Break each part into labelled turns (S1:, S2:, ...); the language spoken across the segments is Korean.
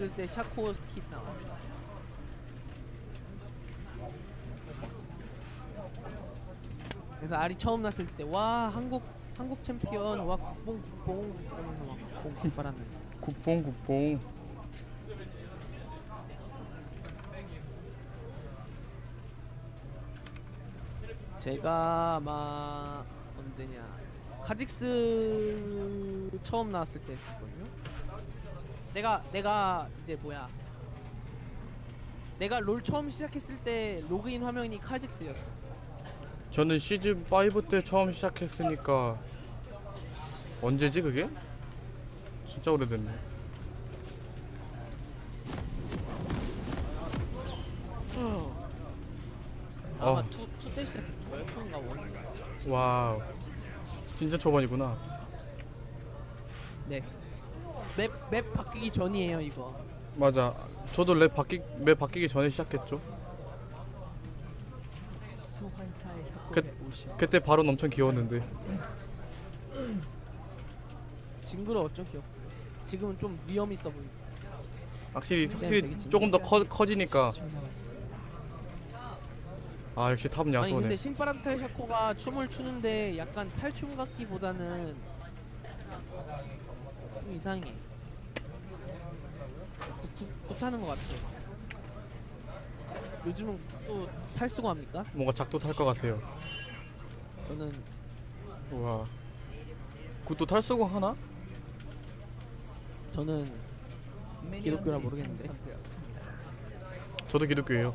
S1: 나왔을 때 샤코 스킨 나왔어. 그래서 알이 처음 났을 때 와 한국 한국 챔피언 와 국뽕 국뽕 이러면서 막 국뽕 빨았는데
S2: 국뽕 국뽕
S1: 제가 아마 언제냐 카직스 처음 나왔을 때 했었거든요. 내가 내가 이제 뭐야 내가 롤 처음 시작했을 때 로그인 화면이 카직스였어.
S2: 저는 시즌 5 때 처음 시작했으니까 언제지 그게? 진짜 오래됐네
S1: 아마
S2: 어.
S1: 투투때 시작했을 거예요. 투인가 원.
S2: 와우 진짜 초반이구나
S1: 네. 맵 맵 바뀌기 전이에요 이거.
S2: 맞아 저도 랩 바뀌 맵 바뀌기 전에 시작했죠
S3: 소환사의
S2: 그-
S3: 협곡에 오신
S2: 그때 바로 엄청 귀여웠는데
S1: 징그러 어쩜 귀엽고. 지금은 좀 위험 있어 보이.
S2: 확실히
S1: 네,
S2: 확실히 조금 더 커, 커지니까. 아 역시 탑
S1: 아니
S2: 야소네
S1: 근데 신바람 탈 샤코가 춤을 추는데 약간 탈춤 같기보다는 좀 이상해. 굿- 굿하는 것 같아. 요즘은 굿도 탈 쓰고 합니까?
S2: 뭔가 작도 탈 것 같아요
S1: 저는
S2: 우와 굿도 탈 쓰고 하나?
S1: 저는 기독교라 모르겠는데.
S2: 저도 기독교예요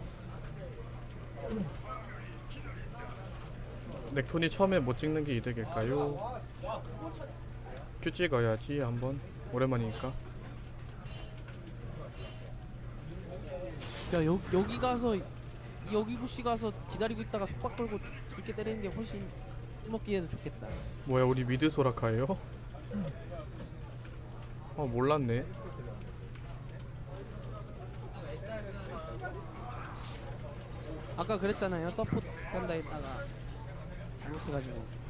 S2: 넥톤이 처음에 못 찍는 게 이득일까요? 큐 찍어야지 한번 오랜만이니까
S1: 야 여, 여기 가서 여기 부시 가서 기다리고 있다가 속박 걸고 깊게 때리는 게 훨씬 먹기에도 좋겠다.
S2: 뭐야 우리 미드 소라카예요? 아 몰랐네
S1: 아까 그랬잖아요. 서포트 한다 했다가 잘못해가지고.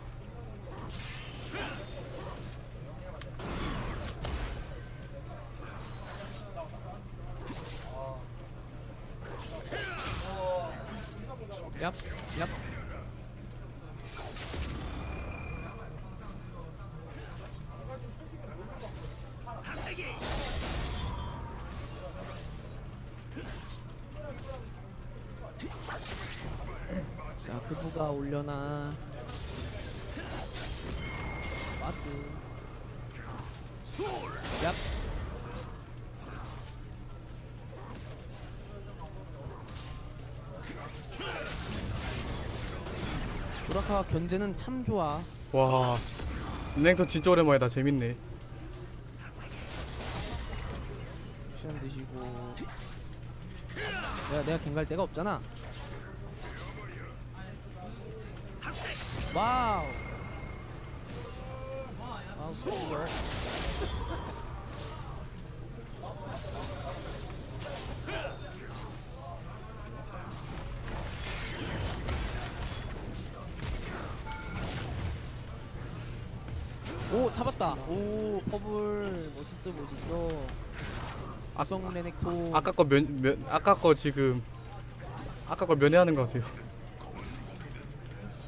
S1: 얍, 얍. 자, 그부가 올려나. 와드. 얍. 도라카 견제는 참 좋아.
S2: 와 랭턴 진짜 오랜만이다 재밌네
S1: 시간 드시고. 내가 내가 갱갈 데가 없잖아. 와우. 와우, 잡았다. 오 퍼블 멋있어 멋있어. 아성 레넥토.
S2: 아까 거 면, 면 아까 거 지금 아까 걸 면회하는 것 같아요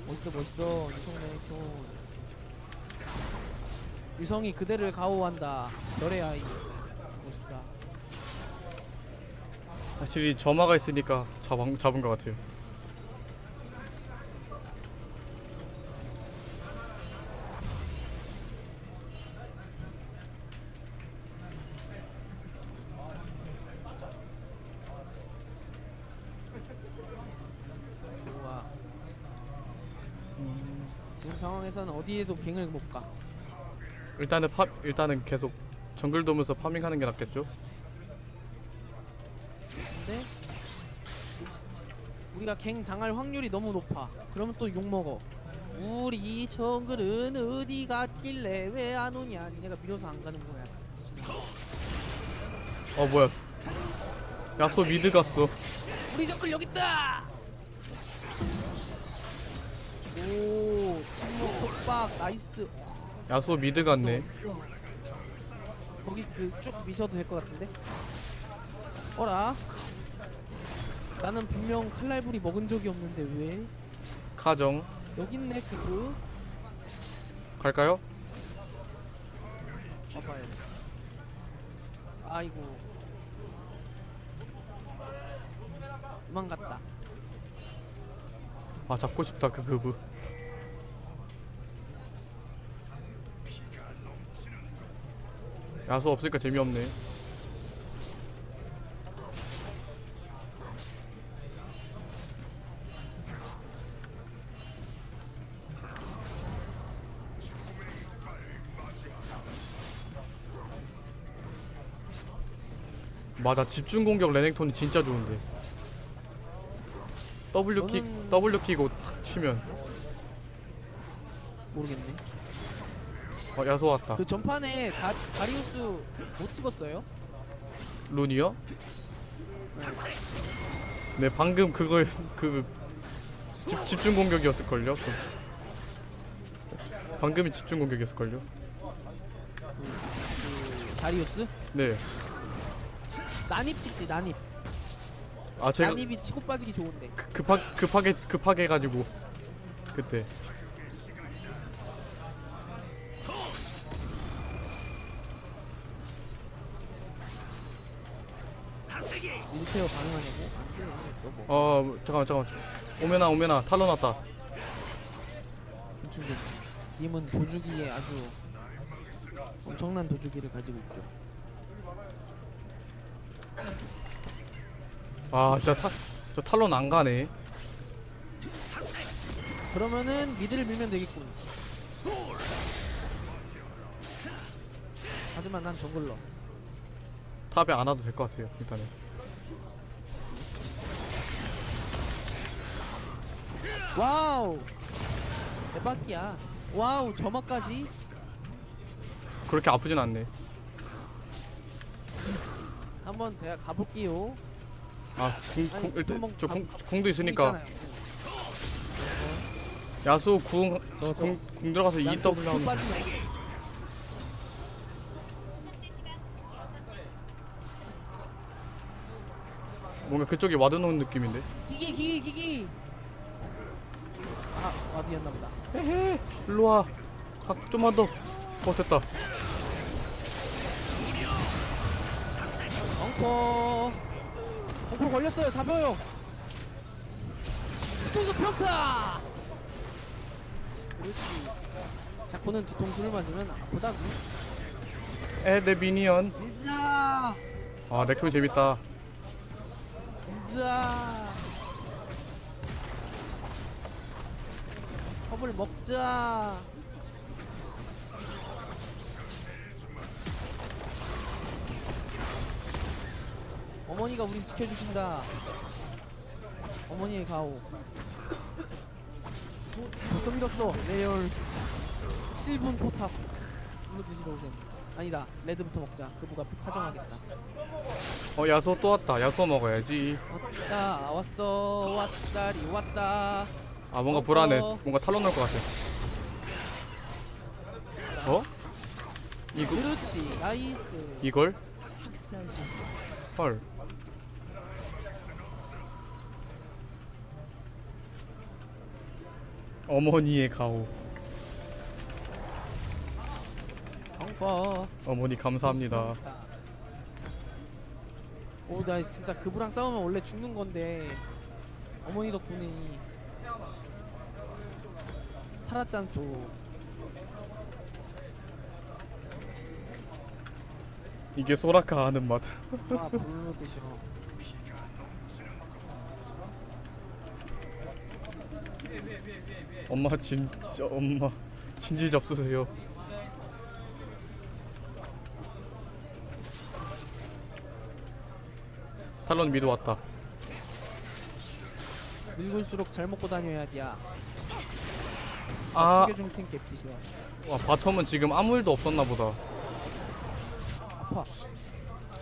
S1: 멋있어 멋있어 유성 레넥토. 유성이 그대를 가호한다. 별의 아이. 멋있다.
S2: 확실히 점화가 있으니까 잡은, 잡은 것 같아요
S1: 좋아. 지금 상황에서는 어디에도 갱을 못 가.
S2: 일단은 파 일단은 계속 정글 도면서 파밍하는 게 낫겠죠?
S1: 근데 우리가 갱 당할 확률이 너무 높아. 그러면 또 욕 먹어. 우리 정글은 어디 갔길래 왜 안 오냐? 니네가 밀어서 안 가는 거야.
S2: 어 뭐야 야소 미드 갔어
S1: 우리 정글 여기 있다. 오 침묵 속박 나이스.
S2: 야소 미드 갔네
S1: 있어, 있어. 거기 그 쭉 미셔도 될 것 같은데. 어라 나는 분명 칼날불이 먹은 적이 없는데 왜
S2: 가정
S1: 여기 있네 그브
S2: 갈까요?
S1: 봐봐요 아이고 도망갔다
S2: 아 잡고 싶다 그 그브. 야수 없으니까 재미없네. 맞아 집중 공격 레넥톤이 진짜 좋은데 W W 키고 탁 치면
S1: 모르겠네
S2: 어 야수 왔다
S1: 그 전판에 다, 다리우스 못 찍었어요?
S2: 룬이요?
S1: 네.
S2: 네 방금 그거 그 집, 집중 공격이었을걸요? 그. 방금이 집중 공격이었을걸요?
S1: 그 다리우스?
S2: 네.
S1: 난입 찍지 난입
S2: 아 제가
S1: 난입이 치고 빠지기 좋은데.
S2: 그- 급하 급하게 급하게 해가지고 그때.
S1: 일페어 가능하냐고? 안돼. 너뭐.
S2: 어 잠깐만 잠깐만. 왔다.
S1: 곤충 곤충 님은 도주기에 아주 엄청난 도주기를 가지고 있죠
S2: 아 진짜 타, 저 탈론 안 가네.
S1: 그러면은 미드를 밀면 되겠군. 하지만 난 정글러.
S2: 탑에 안 와도 될 것 같아요 일단은.
S1: 와우! 대박이야. 와우 점화까지?
S2: 그렇게 아프진 않네.
S1: 한번 제가 가볼게요
S2: 아궁
S1: 아니,
S2: 궁 일단 저
S1: 가-
S2: 궁, 궁도 있으니까. 야수 궁
S1: 저, 저.
S2: 궁, 궁 들어가서 2W
S1: 쭉
S2: 나오는. 뭔가 그쪽에 와드 놓은 느낌인데?
S1: 기기 기기 기기. 아 와디였나 보다.
S2: 헤헤 일로와. 가, 좀만 더어 됐다.
S1: 엉커 엉커 걸렸어요. 잡아요. 뒤통수 평타! 그렇지. 자코는 뒤통수를 맞으면 아프다고.
S2: 에 내 미니언.
S1: 밀자!
S2: 아 넥톤 재밌다.
S1: 밀자! 컵을 먹자 어머니가 우린 지켜주신다. 어머니의 가오. 벌써 밀었어. 레열 7분 포탑. 이거 드시러 오셈 아니다. 레드부터 먹자. 그부가 가정하겠다.
S2: 어 야수 또 왔다. 야수 먹어야지.
S1: 왔다. 왔어. 왔다리 왔다.
S2: 아 뭔가. 불안해. 뭔가 탈론 날것 같아. 어? 이거?
S1: 그렇지. 나이스.
S2: 이걸? 헐 어머니의 가오
S1: 엉퍼
S2: 어머니 감사합니다.
S1: 오 나 진짜 그부랑 싸우면 원래 죽는 건데. 어머니 덕분에. 살았잖소.
S2: 이게 소라카 하는 맛.
S1: 와 불로 드셔
S2: 엄마 진짜 엄마 진지 잡수세요. 탈론 미드 왔다.
S1: 늙을수록 잘 먹고 다녀야 돼야.
S2: 아,
S1: 챙겨줄 텐게 드셔
S2: 와 바텀은 지금 아무 일도 없었나 보다.
S1: 아파.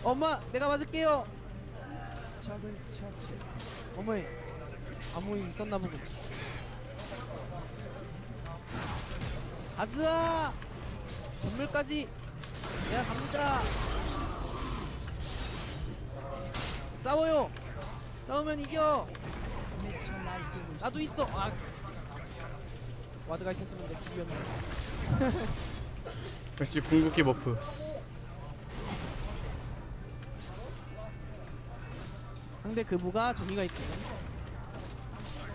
S1: 엄마 내가 맞을게요. 어머니 아무 일 있었나 보군 가즈아! 전멸까지! 내가 갑니다! 싸워요! 싸우면 이겨. 나도 있어! 아! 와드가 있었으면 내 기였네.
S2: 역시 궁극기 버프.
S1: 상대 그부가 저기가 있거든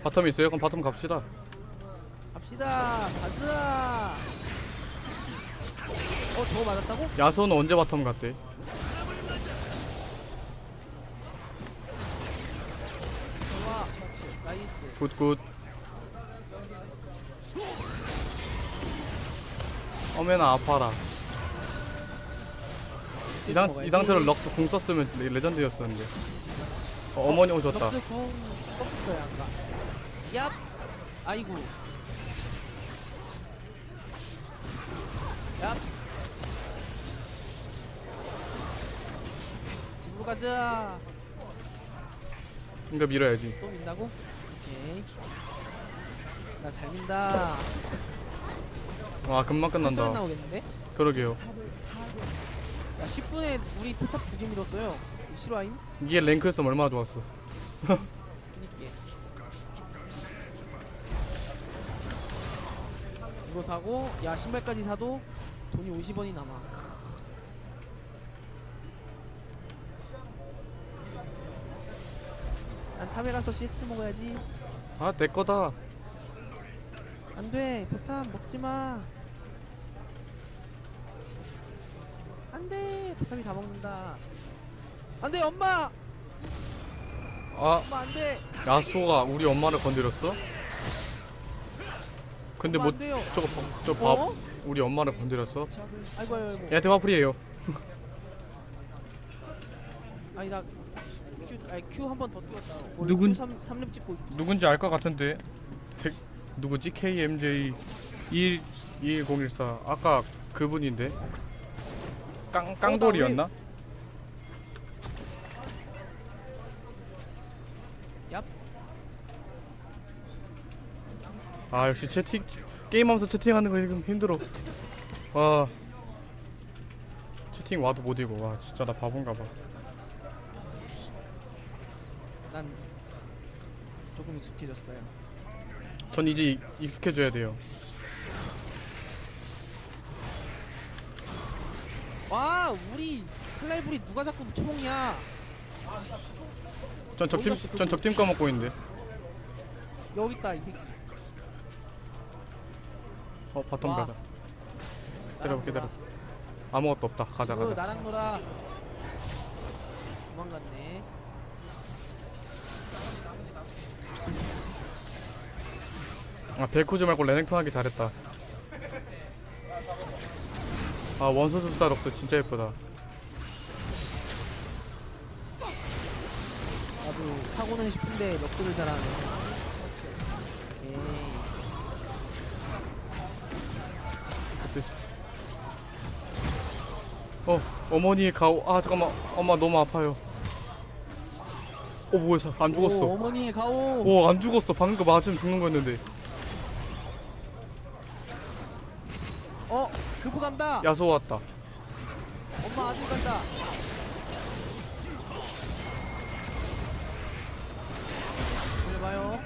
S2: 바텀 있어요? 그럼 바텀 갑시다
S1: 갑시다. 가자. 어 저거 맞았다고?
S2: 야수는 언제 바텀 갔대?
S1: 좋아. 나이스.
S2: 굿굿. 어메나 아파라. 이, 상. 이 상태로 럭스 궁 썼으면 레- 레전드였었는데. 어, 어머니 오셨다.
S1: 럭스 궁 꺾었어요 아까. 얍. 아이고 얍 집으로 가자.
S2: 이거 밀어야지.
S1: 또 민다고? 오케이. 나 잘 민다.
S2: 와 금방 끝난다.
S1: 나오겠는데?
S2: 그러게요.
S1: 야 10분에 우리 포탑 두개 밀었어요. 실화임?
S2: 이게 랭크였으면 얼마나 좋았어.
S1: 그니까. 이거 사고 야 신발까지 사도 돈이 50원이 남아. 난 탑에 가서 시스템 먹어야지.
S2: 아 내 거다.
S1: 안 돼. 포탑 먹지 마. 안 돼. 포탑이 다 먹는다. 안 돼 엄마!
S2: 아
S1: 엄마 안 돼.
S2: 야수가 우리 엄마를 건드렸어? 근데
S1: 엄마
S2: 뭐
S1: 안 돼요.
S2: 저거 봐- 저 밥,
S1: 어?
S2: 우리 엄마를 건드렸어?
S1: 아이고 아이고 아이고
S2: 얘한테 화풀이에요
S1: 아니 나 Q 아니 Q 한 번 더. 원래
S2: 누군-
S1: Q 3 3렙 찍고 있-
S2: 누군지 알 것 같은데 백, 누구지? KMJ 1 21014 아까 그분인데 깡 깡돌이었나?
S1: 얍.
S2: 아 역시 채팅 게임하면서 채팅하는 거 지금 힘들어. 와 채팅 와도 못 읽어. 와 진짜 나 바본가 봐.
S1: 난 조금 익숙해졌어요.
S2: 전 이제 익- 익숙해져야 돼요.
S1: 와 우리 클라이브리 누가 자꾸 붙여먹냐?
S2: 전 적팀 전? 적팀 까먹고 있는데.
S1: 여기 있다 이 새끼.
S2: 어 바텀
S1: 와.
S2: 가자. 기다려 기다려. 아무것도 없다. 가자 가자.
S1: 나랑 놀아. 도망갔네.
S2: 아 벨코즈 말고 레넥톤 하기 잘했다. 아 원소수 스타럭스 진짜 예쁘다.
S1: 나도 사고는 싶은데 럭스를 잘하네.
S2: 어 어머니의 가오. 아 잠깐만 엄마 너무 아파요. 어 뭐야 사- 안 죽었어.
S1: 오, 어머니의 가오.
S2: 오 안 죽었어 방금 거 맞으면 죽는 거였는데
S1: 어 그부 간다.
S2: 야소 왔다
S1: 엄마 아들 간다. 봐요.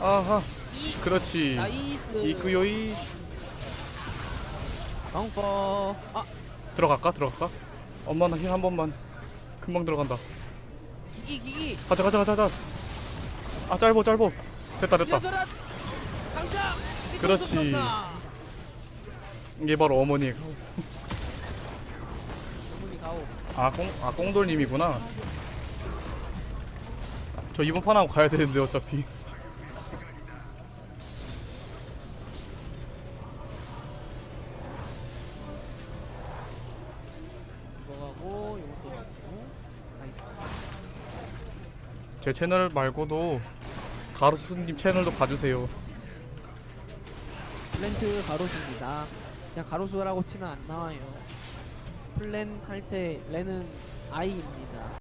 S2: 아하. 그렇지.
S1: 나이스.
S2: 이끄요이
S1: 강퍼. 아.
S2: 들어갈까? 들어갈까? 엄마 나 힐 한 번만 금방 들어간다.
S1: 기기 기기.
S2: 가자 가자 가자 가자. 아 짧어 짧어. 됐다 됐다.
S1: 당장.
S2: 그렇지. 이게 바로 어머니의 가오
S1: 어머니 가오.
S2: 아꽁 아 꽁돌님이구나. 저 이번 판하고 가야 되는데 어차피 제 채널 말고도 가로수님 채널도 봐주세요
S1: 플랜트 가로수입니다. 그냥 가로수라고 치면 안 나와요. 플랜 할때 레는 I입니다.